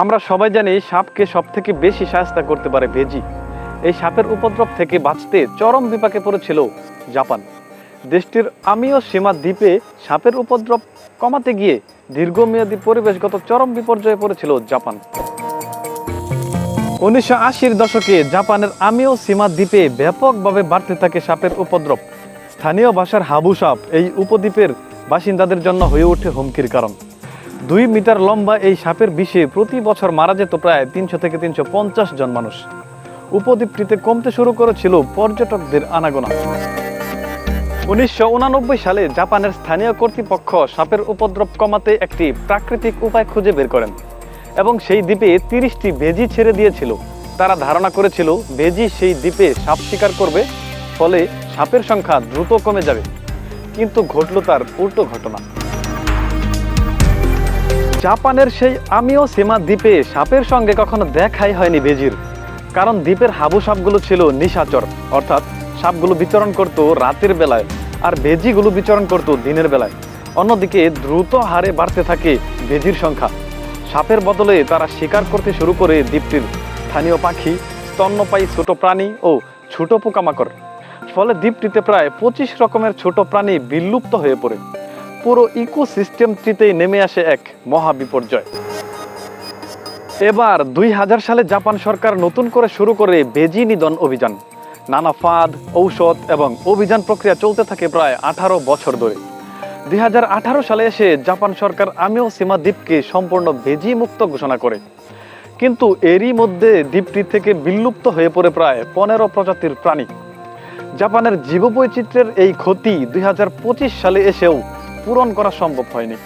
আমরা সবাই জানি সাপকে সব থেকে বেশি সাহায্য করতে পারে ভেজি। এই সাপের উপদ্রব থেকে বাঁচতে চরম বিপাকে পড়েছিল জাপান। দেশটির আমিও সীমা দ্বীপে সাপের উপদ্রব কমাতে গিয়ে দীর্ঘমেয়াদী পরিবেশগত চরম বিপর্যয়ে পড়েছিল জাপান। উনিশশো আশির দশকে জাপানের আমিও সীমা দ্বীপে ব্যাপকভাবে বাড়তে থাকে সাপের উপদ্রব। স্থানীয় ভাষার হাবু সাপ এই উপদ্বীপের বাসিন্দাদের জন্য হয়ে ওঠে হুমকির কারণ। দুই মিটার লম্বা এই সাপের বিষে প্রতি বছর মারা যেত প্রায় তিনশো থেকে তিনশো পঞ্চাশ জন মানুষ। উপদ্বীপটিতে কমতে শুরু করেছিল পর্যটকদের আনাগোনা। উনিশশো সালে জাপানের স্থানীয় কর্তৃপক্ষ সাপের উপদ্রব কমাতে একটি প্রাকৃতিক উপায় খুঁজে বের করেন এবং সেই দ্বীপে তিরিশটি বেজি ছেড়ে দিয়েছিল। তারা ধারণা করেছিল বেজি সেই দ্বীপে সাপ শিকার করবে, ফলে সাপের সংখ্যা দ্রুত কমে যাবে। কিন্তু ঘটল তার উল্টো ঘটনা। জাপানের সেই আমিও সীমা দ্বীপে সাপের সঙ্গে কখনো দেখাই হয়নি বেজির। কারণ দ্বীপের হাবু সাপগুলো ছিল নিশাচর, অর্থাৎ সাপগুলো বিচরণ করত রাতের বেলায় আর বেজিগুলো বিচরণ করত দিনের বেলায়। অন্যদিকে দ্রুত হারে বাড়তে থাকে বেজির সংখ্যা। সাপের বদলে তারা শিকার করতে শুরু করে দ্বীপটির স্থানীয় পাখি, স্তন্যপায়ী ছোট প্রাণী ও ছোট পোকামাকড়। ফলে দ্বীপটিতে প্রায় পঁচিশ রকমের ছোট প্রাণী বিলুপ্ত হয়ে পড়ে। পুরো ইকোসিস্টেমটিতেই নেমে আসে এক মহা বিপর্যয়। এবার দুই হাজার সালে জাপান সরকার নতুন করে শুরু করে বেজি নিধন অভিযান। নানা ফাঁদ, ঔষধ এবং অভিযান প্রক্রিয়া চলতে থাকে প্রায় আঠারো বছর ধরে। দুই হাজার আঠারো সালে এসে জাপান সরকার আমিও সীমা দ্বীপকে সম্পূর্ণ বেজি মুক্ত ঘোষণা করে। কিন্তু এরই মধ্যে দ্বীপটি থেকে বিলুপ্ত হয়ে পড়ে প্রায় পনেরো প্রজাতির প্রাণী। জাপানের জীববৈচিত্র্যের এই ক্ষতি দুই হাজার পঁচিশ সালে এসেও পূরণ করা সম্ভব হয়নি।